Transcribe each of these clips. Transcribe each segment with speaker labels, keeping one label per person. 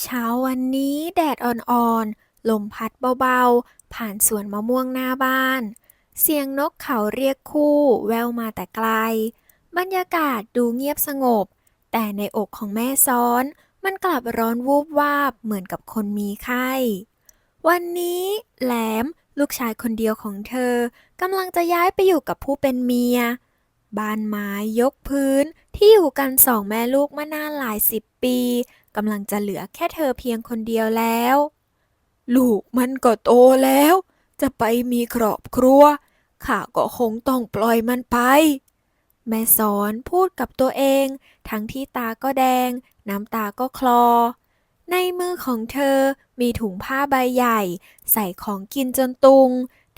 Speaker 1: เช้าวันนี้แดดอ่อนๆ ลมพัดเบาๆ ผ่านสวนมะม่วงหน้าบ้าน เสียงนกเขาเรียกคู่แววมาแต่ไกล บรรยากาศดูเงียบสงบ แต่ในอกของแม่ซ้อน มันกลับร้อนวูบวาบเหมือนกับคนมีไข้ วันนี้แหลมลูกชายคนเดียวของเธอกำลังจะย้ายไปอยู่กับผู้เป็นเมีย บ้านไม้ยกพื้นที่อยู่กันสองแม่ลูกมานานหลายสิบปี กำลังจะเหลือแค่เธอเพียงคนเดียวแล้ว ลูกมันก็โตแล้ว จะไปมีครอบครัว ข้าก็คงต้องปล่อยมันไป แม่สอนพูดกับตัวเอง ทั้งที่ตาก็แดง น้ำตาก็คลอ ในมือของเธอมีถุงผ้าใบใหญ่ ใส่ของกินจนตุง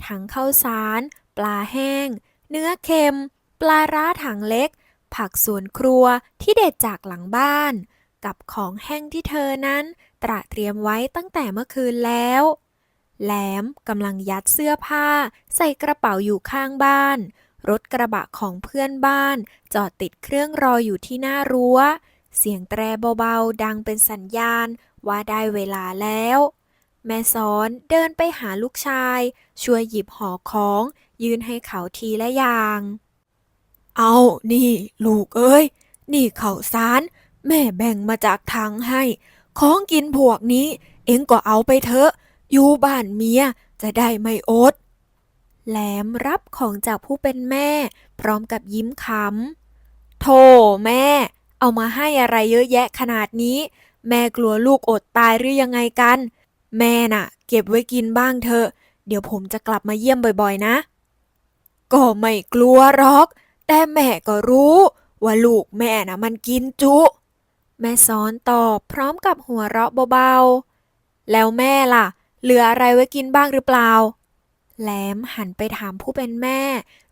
Speaker 1: ทั้งข้าวสาร ปลาแห้ง เนื้อเค็ม ปลาร้าถังเล็ก ผักสวนครัวที่เด็ดจากหลังบ้าน กับของแห้งที่เธอนั้นตระเตรียมไว้ตั้งแต่เมื่อคืนแล้ว แหลมกำลังยัดเสื้อผ้า ใส่กระเป๋าอยู่ข้างบ้าน รถกระบะของเพื่อนบ้าน จอดติดเครื่องรออยู่ที่หน้ารั้ว เสียงแตรเบาๆดังเป็นสัญญาณว่าได้เวลาแล้ว แม่สอนเดินไปหาลูกชาย ช่วยหยิบห่อของ ยืนให้เขาทีละอย่าง เอา นี่ ลูกเอ้ย นี่เขาสาร แม่แบ่งมาจากถังให้ ของกินพวกนี้ เอ็งก็เอาไปเถอะ อยู่บ้านเมียจะได้ไม่อด แหลมรับของจากผู้เป็นแม่ พร้อมกับยิ้มขำโธ่แม่ เอามาให้อะไรเยอะแยะขนาดนี้ แม่กลัวลูกอดตายหรือยังไงกัน แม่น่ะ เก็บไว้กินบ้างเถอะ เดี๋ยวผมจะกลับมาเยี่ยมบ่อยๆ นะ ก็ไม่กลัวหรอก แต่แม่ก็รู้ว่าลูกแม่น่ะมันกินจุ แม่ซ้อนตอบพร้อมกับหัวเราะเบาๆ แล้วแม่ล่ะ เหลืออะไรไว้กินบ้างหรือเปล่า แหลมหันไปถามผู้เป็นแม่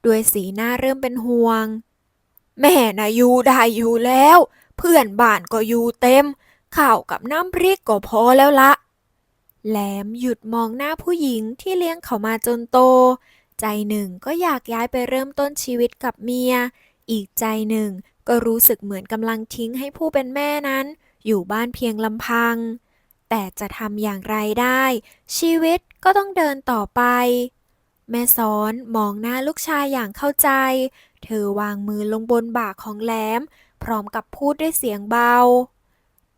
Speaker 1: ด้วยสีหน้าเริ่มเป็นห่วง แม่นะอยู่ได้อยู่แล้ว เพื่อนบ้านก็อยู่เต็มข้าวกับน้ำพริกก็พอแล้วละ แหลมหยุดมองหน้าผู้หญิงที่เลี้ยงเขามาจนโต ใจหนึ่งก็อยากย้ายไปเริ่มต้นชีวิตกับเมีย อีกใจหนึ่ง ก็รู้สึกเหมือนกำลังทิ้งให้ผู้เป็นแม่นั้น อยู่บ้านเพียงลำพัง แต่จะทำอย่างไรได้ ชีวิตก็ต้องเดินต่อไป แม่สอนมองหน้าลูกชายอย่างเข้าใจ เธอวางมือลงบนบ่าของแหลม พร้อมกับพูดด้วยเสียงเบา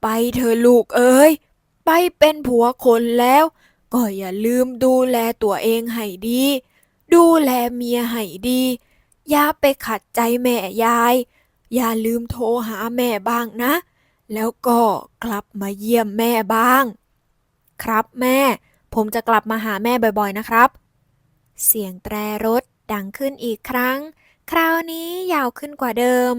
Speaker 1: ไปเธอลูกเอ้ย ไปเป็นผัวคนแล้ว ก็อย่าลืมดูแลตัวเองให้ดี ดูแลเมียให้ดี อย่าไปขัดใจแม่ยาย อย่าลืมโทรหาแม่บ้างนะ แล้วก็กลับมาเยี่ยมแม่บ้าง ครับแม่ ผมจะกลับมาหาแม่บ่อยๆนะครับ เสียงแตรรถดังขึ้นอีกครั้ง คราวนี้ยาวขึ้นกว่าเดิม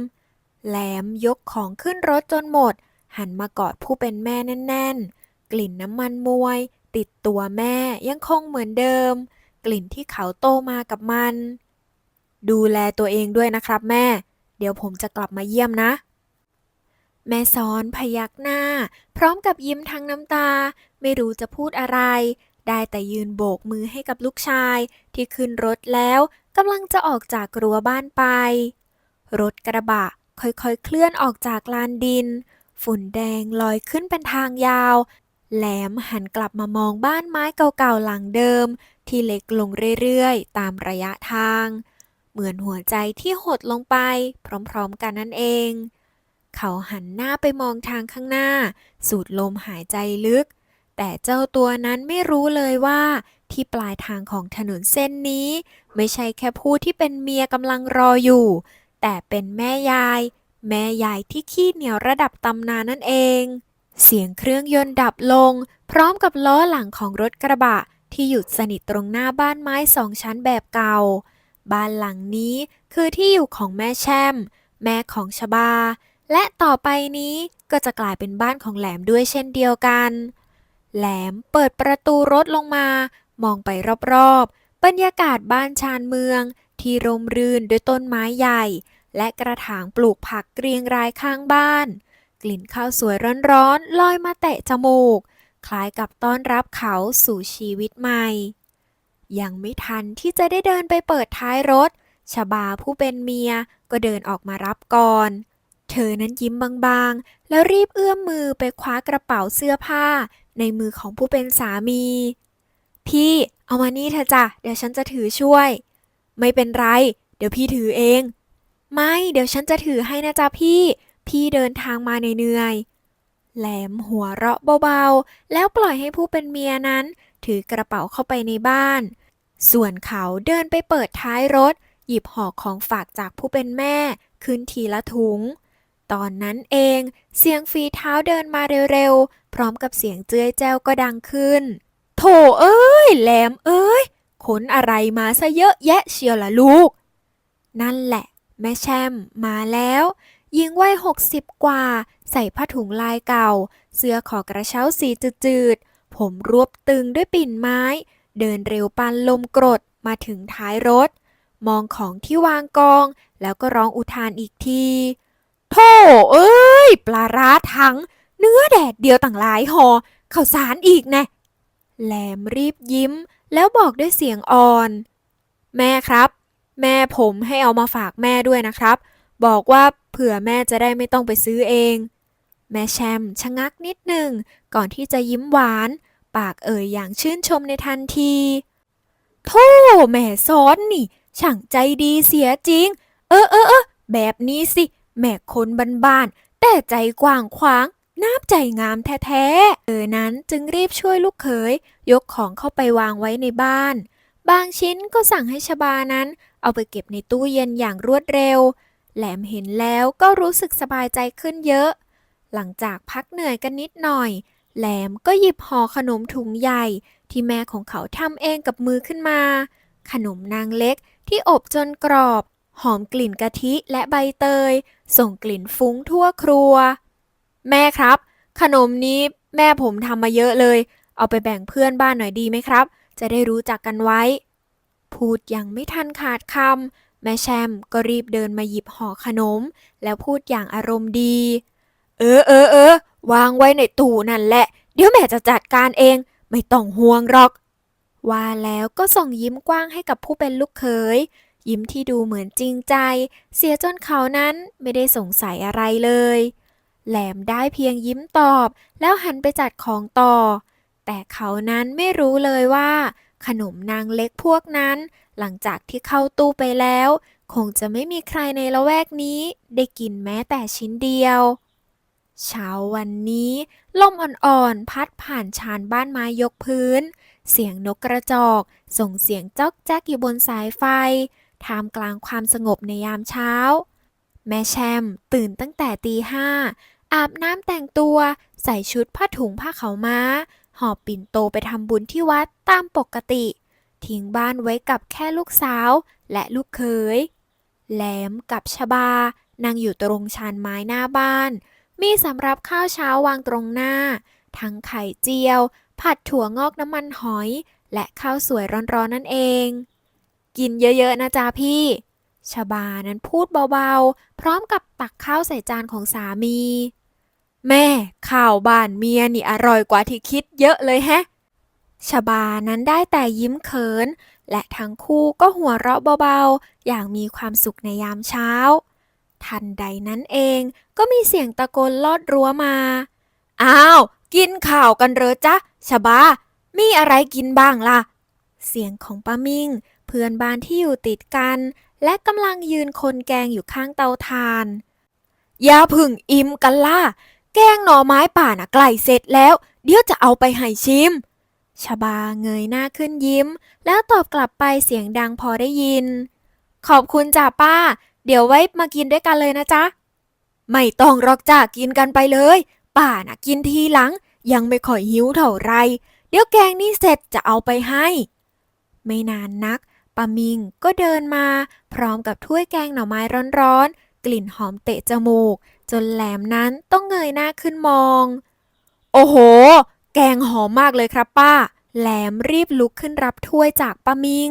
Speaker 1: แหลมยกของขึ้นรถจนหมด หันมากอดผู้เป็นแม่แน่น ๆ กลิ่นน้ำมันมวย ติดตัวแม่ยังคงเหมือนเดิม กลิ่นที่เขาโตมากับมัน ดูแลตัวเองด้วยนะครับแม่ เดี๋ยวผมจะกลับมาเยี่ยมนะ แม่ซ้อนพยักหน้า พร้อมกับยิ้มทั้งน้ำตา ไม่รู้จะพูดอะไร ได้แต่ยืนโบกมือให้กับลูกชาย ที่ขึ้นรถแล้วกำลังจะออกจากรั้วบ้านไป รถกระบะค่อยๆ เคลื่อนออกจากลานดิน ฝุ่นแดงลอยขึ้นเป็นทางยาว แหลมหันกลับมามองบ้านไม้เก่าๆหลังเดิม ที่เล็กลงเรื่อยๆ ตามระยะทาง เหมือนหัวใจที่หดลงไปพร้อมๆกันนั่นเอง เขาหันหน้าไปมองทางข้างหน้า สูดลมหายใจลึก แต่เจ้าตัวนั้นไม่รู้เลยว่า ที่ปลายทางของถนนเส้นนี้ ไม่ใช่แค่ผู้ที่เป็นเมียกำลังรออยู่ แต่เป็นแม่ยาย แม่ยายที่ขี้เหนียวระดับตำนานนั่นเอง เสียงเครื่องยนต์ดับลง พร้อมกับล้อหลังของรถกระบะที่หยุดสนิทตรงหน้าบ้านไม้สองชั้นแบบเก่า บ้านหลังนี้คือที่อยู่ของแม่แช่ม แม่ของชบา และต่อไปนี้ก็จะกลายเป็นบ้านของแหลมด้วยเช่นเดียวกัน แหลมเปิดประตูรถลงมา มองไปรอบๆ บรรยากาศบ้านชานเมือง ที่ร่มรื่นด้วยต้นไม้ใหญ่ และกระถางปลูกผักเกรียงรายข้างบ้าน กลิ่นข้าวสวยร้อนๆลอยมาแตะจมูก คล้ายกับต้อนรับเขาสู่ชีวิตใหม่ ยังไม่ทันที่จะได้เดินไปเปิดท้ายรถ ชบาผู้เป็นเมียก็เดินออกมารับก่อน เธอนั้นยิ้มบางๆ แล้วรีบเอื้อมมือไปคว้ากระเป๋าเสื้อผ้า ในมือของผู้เป็นสามี พี่เอามานี่เถอะจ้ะเดี๋ยวฉันจะถือช่วย ไม่เป็นไร เดี๋ยวพี่ถือเอง ไม่เดี๋ยวฉันจะถือให้นะจ๊ะพี่ พี่เดินทางมาเหนื่อยแหลมหัวเราะเบาๆ แล้วปล่อยให้ผู้เป็นเมียนั้น ถือกระเป๋าเข้าไปในบ้าน ส่วนเขาเดินไปเปิดท้ายรถ หยิบห่อของฝากจากผู้เป็นแม่ ขึ้นทีละถุง ตอนนั้นเองเสียงฝีเท้าเดินมาเร็วๆ พร้อมกับเสียงเจื้อยแจ้วก็ดังขึ้น โถเอ้ย แหลมเอ้ย ขนอะไรมาซะเยอะแยะเชียวล่ะลูก นั่นแหละ แม่แช่มมาแล้วหญิงวัยหกสิบกว่า ใส่ผ้าถุงลายเก่า เสื้อขอกระเช้าสีจืดๆ ผมรวบตึงด้วยปิ่นไม้ เดินเร็วปานลมกรดมาถึงท้ายรถ มองของที่วางกอง แล้วก็ร้องอุทานอีกทีโธ่เอ้ย ปลาร้าทั้ง เนื้อแดดเดียวต่างหลายหอ่อข้าวสารอีกแนะแหลมรีบยิ้ม แล้วบอกด้วยเสียงอ่อน แม่ครับ แม่ผมให้เอามาฝากแม่ด้วยนะครับ บอกว่าเผื่อแม่จะได้ไม่ต้องไปซื้อเอง แม่แชมชะงักนิดหนึ่ง ก่อนที่จะยิ้มหวาน ปากเอ่ยอย่างชื่นชมในทันทีโธ่แม่ซ้อนนี่ ช่างใจดีเสียจริง เออเออเออแบบนี้สิ แม่คนบ้านๆแต่ใจกว้างขวางน้ำใจงามแท้ๆ เออนั้นจึงรีบช่วยลูกเขย ยกของเข้าไปวางไว้ในบ้าน บางชิ้นก็สั่งให้ชบานั้น เอาไปเก็บในตู้เย็นอย่างรวดเร็ว แหลมเห็นแล้วก็รู้สึกสบายใจขึ้นเยอะ หลังจากพักเหนื่อยกันนิดหน่อย แหลมก็หยิบห่อขนมถุงใหญ่ที่แม่ของเขาทำเองกับมือขึ้นมา ขนมนางเล็กที่อบจนกรอบ หอมกลิ่นกะทิและใบเตย ส่งกลิ่นฟุ้งทั่วครัว แม่ครับ ขนมนี้แม่ผมทำมาเยอะเลย เอาไปแบ่งเพื่อนบ้านหน่อยดีไหมครับ จะได้รู้จักกันไว้ พูดอย่างไม่ทันขาดคำแม่แชมก็รีบเดินมาหยิบห่อขนม แล้วพูดอย่างอารมณ์ดี เออเออเออวางไว้ในตู้นั่นแหละ เดี๋ยวแม่จะจัดการเอง ไม่ต้องห่วงหรอก ว่าแล้วก็ส่งยิ้มกว้างให้กับผู้เป็นลูกเขย ยิ้มที่ดูเหมือนจริงใจ เสียจนเขานั้นไม่ได้สงสัยอะไรเลย แหลมได้เพียงยิ้มตอบ แล้วหันไปจัดของต่อ แต่เขานั้นไม่รู้เลยว่า ขนมนางเล็กพวกนั้น หลังจากที่เข้าตู้ไปแล้ว คงจะไม่มีใครในละแวกนี้ ได้กินแม้แต่ชิ้นเดียว เช้าวันนี้ ลมอ่อนๆ พัดผ่านชานบ้านไม้ยกพื้น เสียงนกกระจอก ส่งเสียงจ๊อกแจ๊กอยู่บนสายไฟ ท่ามกลางความสงบในยามเช้า แม่แชมตื่นตั้งแต่ตีห้า อาบน้ำแต่งตัว ใส่ชุดผ้าถุงผ้าเขาม้า หอบปิ่นโตไปทำบุญที่วัดตามปกติ ทิ้งบ้านไว้กับแค่ลูกสาวและลูกเขยแหลมกับชบานั่งอยู่ตรงชานไม้หน้าบ้าน มีสำหรับข้าวเช้าวางตรงหน้า ทั้งไข่เจียว ผัดถั่วงอกน้ำมันหอย และข้าวสวยร้อนๆนั่นเอง กินเยอะๆนะจ๊ะพี่ ชบานั้นพูดเบาๆ พร้อมกับตักข้าวใส่จานของสามี แม่ข้าวบ้านเมียนี่อร่อยกว่าที่คิดเยอะเลยแฮะชบานั้นได้แต่ยิ้มเขิน และทั้งคู่ก็หัวเราะเบาๆ อย่างมีความสุขในยามเช้า ทันใดนั้นเองก็มีเสียงตะโกนลอดรั้วมา อ้าว กินข่าวกันเหรอจ๊ะชบา มีอะไรกินบ้างล่ะ เสียงของป้ามิ่ง เพื่อนบ้านที่อยู่ติดกัน และกำลังยืนคนแกงอยู่ข้างเตาถ่านอย่าเพึ่งอิ่มกันล่ะ แกงหน่อไม้ป่านะใกล้เสร็จแล้ว เดี๋ยวจะเอาไปให้ชิมชบาเงยหน้าขึ้นยิ้ม แล้วตอบกลับไปเสียงดังพอได้ยิน ขอบคุณจ้าป้า เดี๋ยวไว้มากินด้วยกันเลยนะจ๊ะ ไม่ต้องหรอกจ้ากินกันไปเลย ป้าน่ะกินทีหลัง ยังไม่ค่อยหิวเท่าไร เดี๋ยวแกงนี้เสร็จจะเอาไปให้ ไม่นานนักป้ามิงก็เดินมา พร้อมกับถ้วยแกงหน่อไม้ร้อนๆ กลิ่นหอมเตะจมูก จนแหลมนั้นต้องเงยหน้าขึ้นมอง โอ้โห แกงหอมมากเลยครับป้า แหลมรีบลุกขึ้นรับถ้วยจากป้ามิง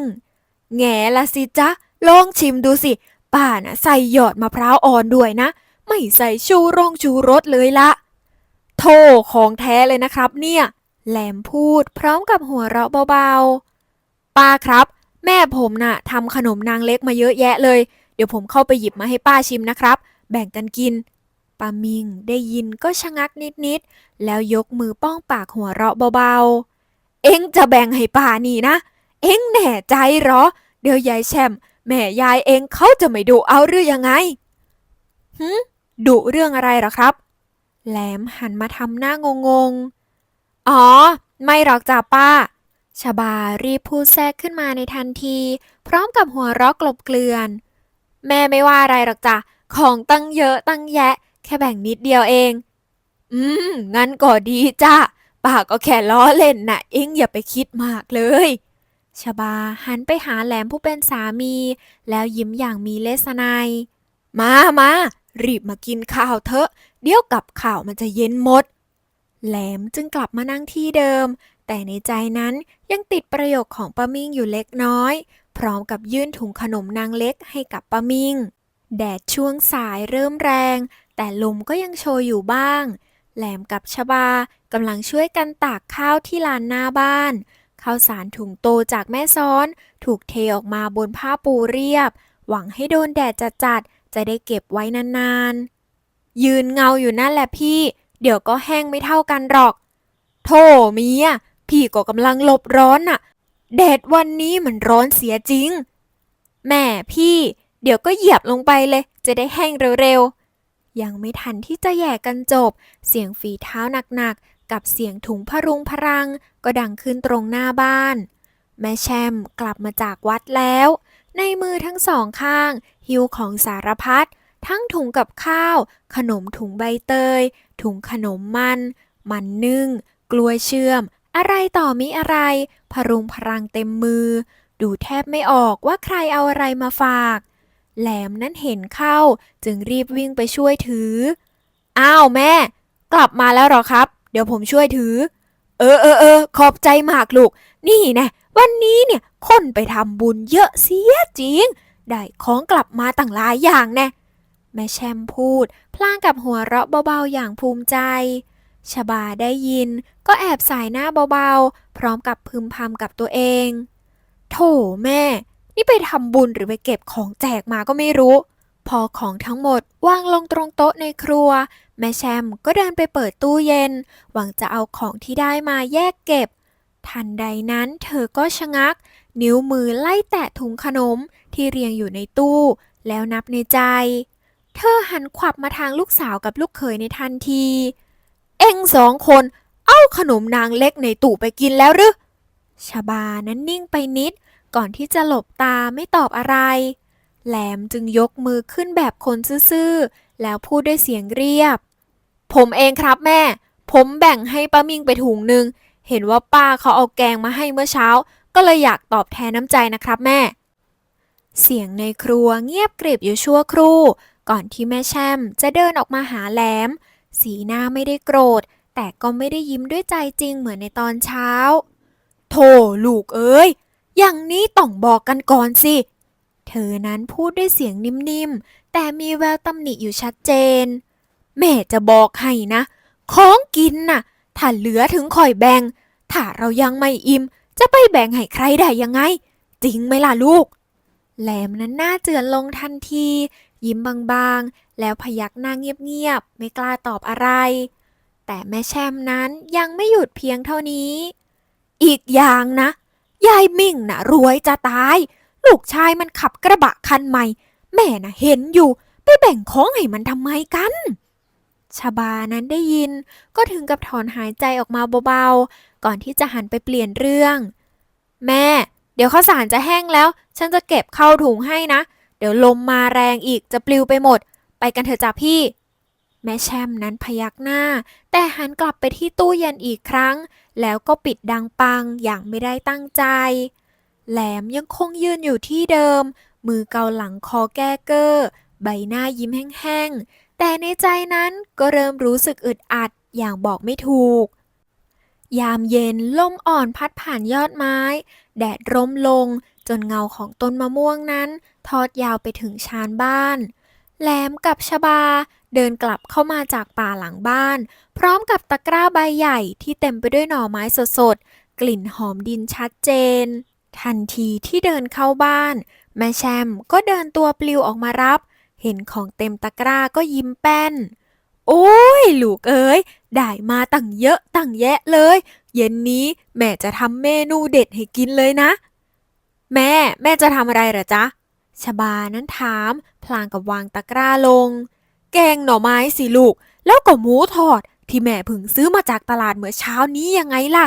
Speaker 1: แง่ละสิจ๊ะลองชิมดูสิ ป้าน่ะใส่หยอดมะพร้าวอ่อนด้วยนะ ไม่ใส่ชูร่งชูรสเลยละโธ่ของแท้เลยนะครับเนี่ยแหลมพูดพร้อมกับหัวเราะเบาๆ ป้าครับ แม่ผมน่ะทำขนมนางเล็กมาเยอะแยะเลย เดี๋ยวผมเข้าไปหยิบมาให้ป้าชิมนะครับ แบ่งกันกินป้ามิงได้ยินก็ชะงักนิดๆ แล้วยกมือป้องปากหัวเราะเบาๆ เอ็งจะแบ่งให้ป่านี่นะ เอ็งแน่ใจเหรอ เดี๋ยวยายแช่ม แม่ยายเองเขาจะไม่ดุเอาหรือยังไงหืดุเรื่องอะไรหรอครับ แหลมหันมาทำหน้างงๆอ๋อ ไม่หรอกจ้าป้าชบารีบพูดแทรกขึ้นมาในทันที พร้อมกับหัวเราะกลบเกลื่อน แม่ไม่ว่าอะไรหรอกจ้ะของตั้งเยอะตั้งแยะ แค่แบ่งนิดเดียวเอง อืม งั้นก็ดีจ้ะป้าก็แค่ล้อเล่นน่ะ เอ็งอย่าไปคิดมากเลย ชบาหันไปหาแหลมผู้เป็นสามี แล้วยิ้มอย่างมีเลสนายมามารีบมากินข้าวเถอะ เดี๋ยวกับข้าวมันจะเย็นหมด แหลมจึงกลับมานั่งที่เดิม แต่ในใจนั้นยังติดประโยคของป้ามิ่งอยู่เล็กน้อย พร้อมกับยื่นถุงขนมนางเล็กให้กับป้ามิ่ง แดดช่วงสายเริ่มแรง แต่ลมก็ยังโชยอยู่บ้าง แหลมกับชบากำลังช่วยกันตากข้าวที่ลานหน้าบ้าน ข้าวสารถุงโตจากแม่ซ้อน ถูกเทออกมาบนผ้าปูเรียบ หวังให้โดนแดดจัดๆจะได้เก็บไว้นานๆ ยืนเงาอยู่นั่นแหละพี่ เดี๋ยวก็แห้งไม่เท่ากันหรอก โธ่เมียพี่ก็กำลังหลบร้อนน่ะ แดดวันนี้มันร้อนเสียจริง แม่พี่ เดี๋ยวก็เหยียบลงไปเลย จะได้แห้งเร็วๆ ยังไม่ทันที่จะแย่กันจบ เสียงฝีเท้าหนักๆ กับเสียงถุงพรุงพรังก็ดังขึ้นตรงหน้าบ้าน แม่แชมกลับมาจากวัดแล้ว ในมือทั้งสองข้าง หิวของสารพัดทั้งถุงกับข้าว ขนมถุงใบเตย ถุงขนมมัน มันนึ่ง กล้วยเชื่อม อะไรต่อมิอะไร พรุงพรังเต็มมือ ดูแทบไม่ออกว่าใครเอาอะไรมาฝาก แหลมนั้นเห็นเข้าจึงรีบวิ่งไปช่วยถือ อ้าวแม่ กลับมาแล้วหรอครับ เดี๋ยวผมช่วยถือ เออเออเออขอบใจมากลูก นี่นะวันนี้เนี่ยคนไปทำบุญเยอะเสียจริง ได้ของกลับมาต่างหลายอย่างแน่แม่แชมพูด พลางกับหัวเราะเบาๆอย่างภูมิใจชบาได้ยิน ก็แอบสายหน้าเบาๆ พร้อมกับพึมพำกับตัวเอง โถแม่ นี่ไปทำบุญหรือไปเก็บของแจกมาก็ไม่รู้ พอของทั้งหมดวางลงตรงโต๊ะในครัว แม่แชมก็เดินไปเปิดตู้เย็น หวังจะเอาของที่ได้มาแยกเก็บ ทันใดนั้นเธอก็ชะงัก นิ้วมือไล่แตะถุงขนมที่เรียงอยู่ในตู้ แล้วนับในใจ เธอหันขวับมาทางลูกสาวกับลูกเขยในทันที เอ็งสองคน เอาขนมนางเล็กในตู้ไปกินแล้วหรือชบานั้นนิ่งไปนิด ก่อนที่จะหลบตาไม่ตอบอะไร แหลมจึงยกมือขึ้นแบบคนซื่อๆ แล้วพูดด้วยเสียงเรียบ ผมเองครับแม่ ผมแบ่งให้ป้ามิงไปถุงหนึ่ง เห็นว่าป้าเขาเอาแกงมาให้เมื่อเช้า ก็เลยอยากตอบแทนน้ำใจนะครับแม่ เสียงในครัวเงียบกริบอยู่ชั่วครู่ ก่อนที่แม่แช่มจะเดินออกมาหาแหลม สีหน้าไม่ได้โกรธ แต่ก็ไม่ได้ยิ้มด้วยใจจริงเหมือนในตอนเช้า โธ่ลูกเอ้ย อย่างนี้ต้องบอกกันก่อนสิ เธอนั้นพูดด้วยเสียงนิ่มๆ แต่มีแววตำหนิอยู่ชัดเจน แม่จะบอกให้นะ ของกินน่ะ ถ้าเหลือถึงคอยแบ่ง ถ้าเรายังไม่อิ่ม จะไปแบ่งให้ใครได้ยังไง จริงไหมล่ะลูก แหลมนั้นหน้าเจือนลงทันที ยิ้มบางๆ แล้วพยักหน้าเงียบๆ ไม่กล้าตอบอะไร แต่แม่แช่มนั้นยังไม่หยุดเพียงเท่านี้ อีกอย่างนะ ยายมิ่งน่ะรวยจะตาย ลูกชายมันขับกระบะคันใหม่ แม่น่ะเห็นอยู่ ไปแบ่งของให้มันทำไมกันชบานั้นได้ยินก็ถึงกับถอนหายใจออกมาเบาๆ ก่อนที่จะหันไปเปลี่ยนเรื่อง แม่ เดี๋ยวข้าวสารจะแห้งแล้ว ฉันจะเก็บเข้าถุงให้นะ เดี๋ยวลมมาแรงอีกจะปลิวไปหมด ไปกันเถอะจ้ะพี่ แม่แชมนั้นพยักหน้า แต่หันกลับไปที่ตู้เย็นอีกครั้ง แล้วก็ปิดดังปังอย่างไม่ได้ตั้งใจ แหลมยังคงยืนอยู่ที่เดิม มือเกาหลังคอแก้เกอ้อ ใบหน้ายิ้มแห้งๆ แต่ในใจนั้นก็เริ่มรู้สึกอึดอัดอย่างบอกไม่ถูก ยามเย็นลมอ่อนพัดผ่านยอดไม้ แดดร่มลงจนเงาของต้นมะม่วงนั้น ทอดยาวไปถึงชานบ้าน แหลมกับชบาเดินกลับเข้ามาจากป่าหลังบ้าน พร้อมกับตะกร้าใบใหญ่ที่เต็มไปด้วยหน่อไม้สดๆ กลิ่นหอมดินชัดเจน ทันทีที่เดินเข้าบ้าน แม่แชมก็เดินตัวปลิวออกมารับ เห็นของเต็มตะกร้าก็ยิ้มแป้น โอ้ย ลูกเอ๋ย ได้มาตั้งเยอะตั้งแยะเลย เย็นนี้แม่จะทำเมนูเด็ดให้กินเลยนะ แม่ แม่จะทำอะไรเหรอจ๊ะชบานั้นถาม พลางกับวางตะกร้าลง แกงหน่อไม้สิลูก แล้วก็หมูทอด ที่แม่พิ่งซื้อมาจากตลาดเมื่อเช้านี้ยังไงล่ะ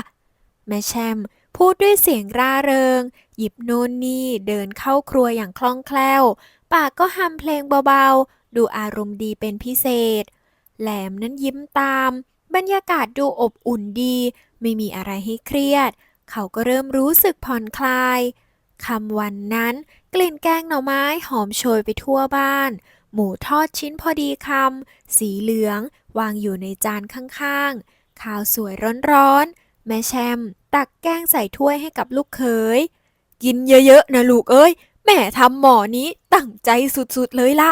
Speaker 1: แม่แชม พูดด้วยเสียงร่าเริง หยิบโน่นนี่เดินเข้าครัวอย่างคล่องแคล่ว ปากก็ฮัมเพลงเบาๆ ดูอารมณ์ดีเป็นพิเศษ แหลมนั้นยิ้มตาม บรรยากาศดูอบอุ่นดี ไม่มีอะไรให้เครียด เขาก็เริ่มรู้สึกผ่อนคลายคำวันนั้น กลิ่นแกงหน่อไม้หอมโชยไปทั่วบ้าน หมูทอดชิ้นพอดีคำสีเหลือง วางอยู่ในจานข้างๆ ข้าวสวยร้อนๆ แม่แชมตักแกงใส่ถ้วยให้กับลูกเขย กินเยอะๆนะลูกเอ้ย แม่ทำหม้อนี้ตั้งใจสุดๆเลยละ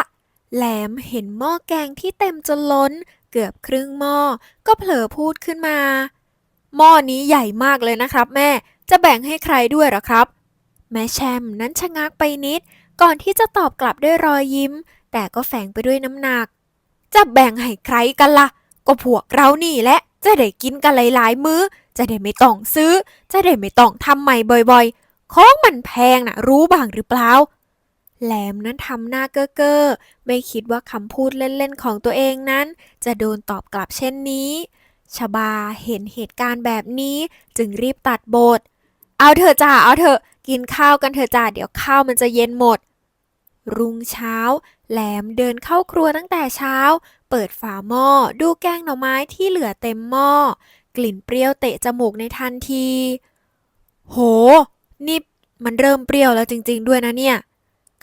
Speaker 1: แหลมเห็นหม้อแกงที่เต็มจนล้น เกือบครึ่งหม้อ ก็เผลอพูดขึ้นมา หม้อนี้ใหญ่มากเลยนะครับ แม่ จะแบ่งให้ใครด้วยหรอครับ แม่แชมนั้นชะงักไปนิด ก่อนที่จะตอบกลับด้วยรอยยิ้ม แต่ก็แฝงไปด้วยน้ำหนัก จะแบ่งให้ใครกันละ่ะ ก็พวกเรานี่แหละ จะได้กินกันหลายๆมื้อ จะได้ไม่ต้องซื้อ จะได้ไม่ต้องทำใหม่บ่อยๆ ของมันแพงนะรู้บ้างหรือเปล่า แหลมนั้นทำหน้าเก้อเก้อๆไม่คิดว่าคำพูดเล่นๆของตัวเองนั้น จะโดนตอบกลับเช่นนี้ ชบาเห็นเหตุการณ์แบบนี้จึงรีบตัดบท เอาเถอะจ้าเอาเถอะกินข้าวกันเถอะจ้าเดี๋ยวข้าวมันจะเย็นหมด รุ่งเช้า แหลมเดินเข้าครัวตั้งแต่เช้า เปิดฝาหม้อดูแกงหน่อไม้ที่เหลือเต็มหม้อ กลิ่นเปรี้ยวเตะจมูกในทันที โห นี่มันเริ่มเปรี้ยวแล้วจริง ๆ ด้วยนะเนี่ย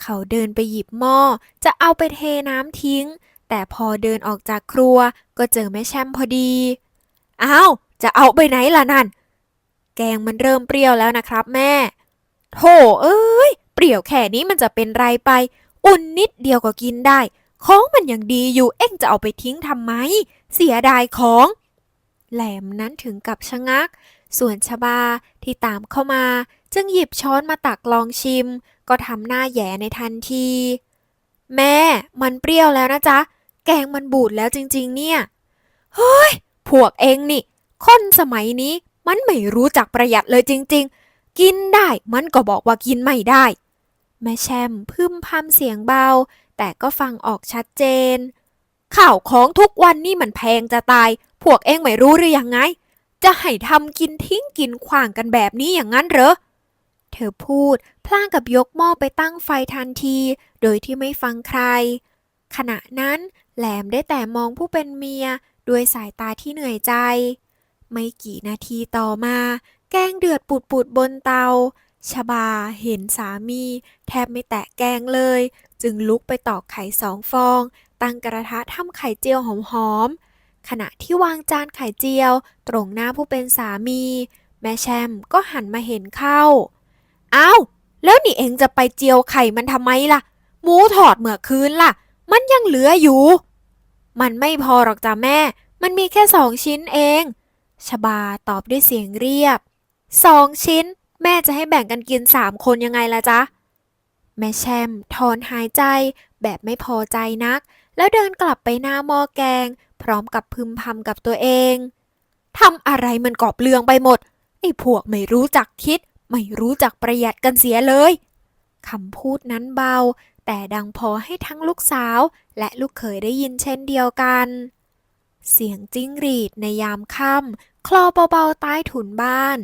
Speaker 1: เขาเดินไปหยิบหม้อ จะเอาไปเทน้ำทิ้ง แต่พอเดินออกจากครัวก็เจอแม่แชมพอดี อ้าว จะเอาไปไหนล่ะนั่น แกงมันเริ่มเปรี้ยวแล้วนะครับแม่ โถเอ้ย เปรี้ยวแค่นี้มันจะเป็นไรไป อุ่นนิดเดียวก็กินได้ ของมันยังดีอยู่เอ็งจะเอาไปทิ้งทำไม เสียดายของ แหลมนั้นถึงกับชะงัก ส่วนชบาที่ตามเข้ามา จึงหยิบช้อนมาตักลองชิม ก็ทำหน้าแย่ในทันที แม่มันเปรี้ยวแล้วนะจ๊ะ แกงมันบูดแล้วจริงๆ เนี่ย เฮ้ย พวกเองนี่ คนสมัยนี้มันไม่รู้จักประหยัดเลยจริง ๆ กินได้มันก็บอกว่ากินไม่ได้ แม่แชมพึมพำเสียงเบา แต่ก็ฟังออกชัดเจนข่าวของทุกวันนี่มันแพงจะตาย พวกเองไม่รู้หรือยังไง จะให้ทำกินทิ้งกินขวางกันแบบนี้อย่างนั้นเหรอ เธอพูดพลางกับยกหม้อไปตั้งไฟทันที โดยที่ไม่ฟังใคร ขณะนั้นแหลมได้แต่มองผู้เป็นเมียด้วยสายตาที่เหนื่อยใจ ไม่กี่นาทีต่อมา แกงเดือดปุดๆบนเตาชบาเห็นสามี แทบไม่แตะแกงเลย จึงลุกไปตอกไข่สองฟอง ตั้งกระทะทำไข่เจียวหอมๆ ขณะที่วางจานไข่เจียว ตรงหน้าผู้เป็นสามี แม่แชมก็หันมาเห็นเข้า อ้าว แล้วนี่เองจะไปเจียวไข่มันทำไมล่ะ หมูถอดเมื่อคืนล่ะ มันยังเหลืออยู่ มันไม่พอหรอกจ้ะแม่ มันมีแค่สองชิ้นเอง ชบาตอบด้วยเสียงเรียบ สองชิ้น แม่จะให้แบ่งกันกินสามคนยังไงล่ะจ๊ะ แม่แชมถอนหายใจแบบไม่พอใจนัก แล้วเดินกลับไปหน้าหม้อแกง พร้อมกับพึมพำกับตัวเองทำอะไรมันกอบเลืองไปหมด ไอ้พวกไม่รู้จักคิด ไม่รู้จักประหยัดกันเสียเลยคำพูดนั้นเบา แต่ดังพอให้ทั้งลูกสาว และลูกเขยได้ยินเช่นเดียวกัน เสียงจิ้งหรีดในยามค่ำคลอเบาๆใต้ถุนบ้าน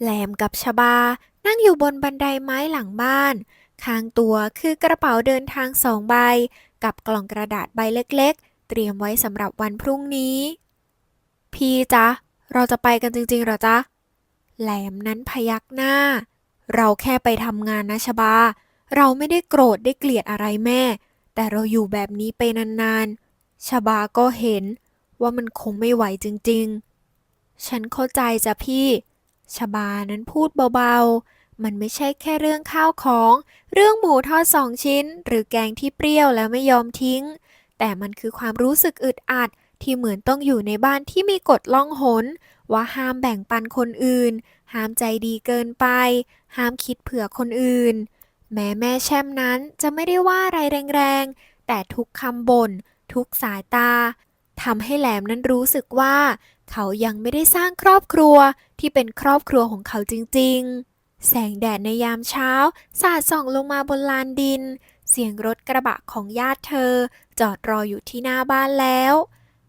Speaker 1: แหลมกับชบา นั่งอยู่บนบันไดไม้หลังบ้าน ข้างตัวคือกระเป๋าเดินทางสองใบ กับกล่องกระดาษใบเล็กๆ เตรียมไว้สำหรับวันพรุ่งนี้ พี่จ๊ะ เราจะไปกันจริงๆหรอจ๊ะ แหลมนั้นพยักหน้า เราแค่ไปทำงานนะชบา เราไม่ได้โกรธได้เกลียดอะไรแม่ แต่เราอยู่แบบนี้ไปนานๆ ชบาก็เห็นว่ามันคงไม่ไหวจริงๆ ฉันเข้าใจจ้ะพี่ ชบานั้นพูดเบาๆ มันไม่ใช่แค่เรื่องข้าวของ เรื่องหมูทอดสองชิ้น หรือแกงที่เปรี้ยวแล้วไม่ยอมทิ้ง แต่มันคือความรู้สึกอึดอัดที่เหมือนต้องอยู่ในบ้านที่มีกฎล่องหน ว่าห้ามแบ่งปันคนอื่น ห้ามใจดีเกินไป ห้ามคิดเผื่อคนอื่น แม้แม่แช่มนั้นจะไม่ได้ว่าอะไรแรงๆ แต่ทุกคำบ่น ทุกสายตาทำให้แหลมนั้นรู้สึกว่า เขายังไม่ได้สร้างครอบครัวที่เป็นครอบครัวของเขาจริงๆ แสงแดดในยามเช้า สาดส่องลงมาบนลานดิน เสียงรถกระบะของญาติเธอ จอดรออยู่ที่หน้าบ้านแล้ว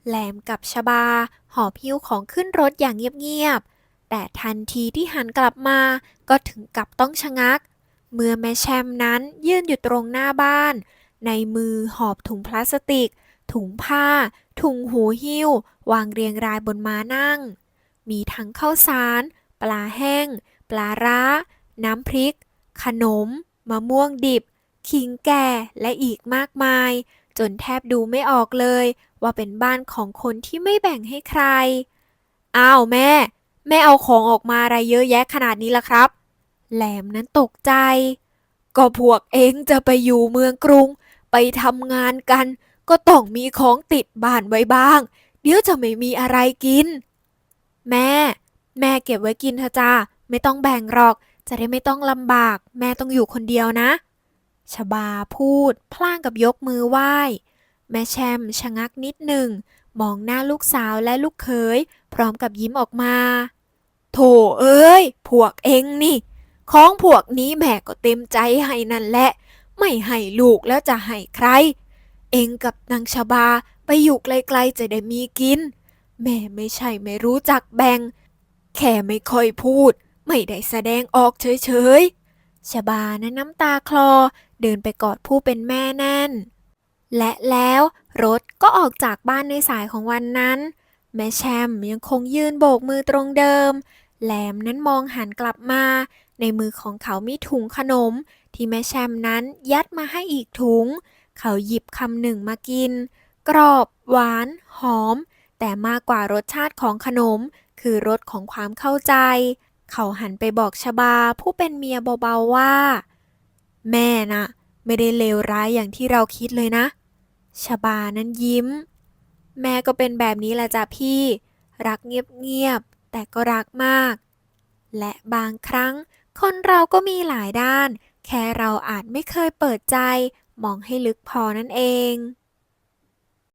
Speaker 1: แหลมกับชบา หอบหิ้วของขึ้นรถอย่างเงียบๆ แต่ทันทีที่หันกลับมาก็ถึงกับต้องชะงัก เมื่อแม่แชมนั้นยืนอยู่ตรงหน้าบ้าน ในมือหอบถุงพลาสติก ถุงผ้า ถุงหูหิ้ว วางเรียงรายบนม้านั่ง มีทั้งข้าวสาร ปลาแห้ง ปลาร้า น้ำพริก ขนม มะม่วงดิบ ขิงแก่และอีกมากมาย จนแทบดูไม่ออกเลย ว่าเป็นบ้านของคนที่ไม่แบ่งให้ใคร อ้าวแม่ แม่เอาของออกมาอะไรเยอะแยะขนาดนี้ล่ะครับ แหลมนั้นตกใจ ก็พวกเองจะไปอยู่เมืองกรุง ไปทำงานกัน ก็ต้องมีของติดบ้านไว้บ้าง เดี๋ยวจะไม่มีอะไรกิน แม่ แม่เก็บไว้กินเถอะจ้าไม่ต้องแบ่งหรอกจะได้ไม่ต้องลำบาก แม่ต้องอยู่คนเดียวนะ ชบาพูด พลางกับยกมือไหว้ แม่แชมชะงักนิดหนึ่ง มองหน้าลูกสาวและลูกเขย พร้อมกับยิ้มออกมา โถเอ้ย พวกเองนี่ ของพวกนี้แม่ก็เต็มใจให้นั่นแหละ ไม่ให้ลูกแล้วจะให้ใคร เองกับนางชบาไปอยู่ไกลๆจะได้มีกิน แม่ไม่ใช่ไม่รู้จักแบ่ง แค่ไม่ค่อยพูด ไม่ได้แสดงออกเฉยๆชบานั้นน้ำตาคลอ เดินไปกอดผู้เป็นแม่แน่น และแล้วรถก็ออกจากบ้านในสายของวันนั้น แม่แชมยังคงยืนโบกมือตรงเดิม แหลมนั้นมองหันกลับมา ในมือของเขามีถุงขนม ที่แม่แชมนั้นยัดมาให้อีกถุง เขาหยิบคำหนึ่งมากิน กรอบ หวาน หอม แต่มากกว่ารสชาติของขนม คือรสของความเข้าใจ เขาหันไปบอกชบาผู้เป็นเมียเบาๆว่า แม่น่ะไม่ได้เลวร้ายอย่างที่เราคิดเลยนะ ชบานั้นยิ้ม แม่ก็เป็นแบบนี้แหละจ้ะพี่ รักเงียบๆ แต่ก็รักมาก และบางครั้งคนเราก็มีหลายด้าน แค่เราอาจไม่เคยเปิดใจ มองให้ลึกพอนั่นเอง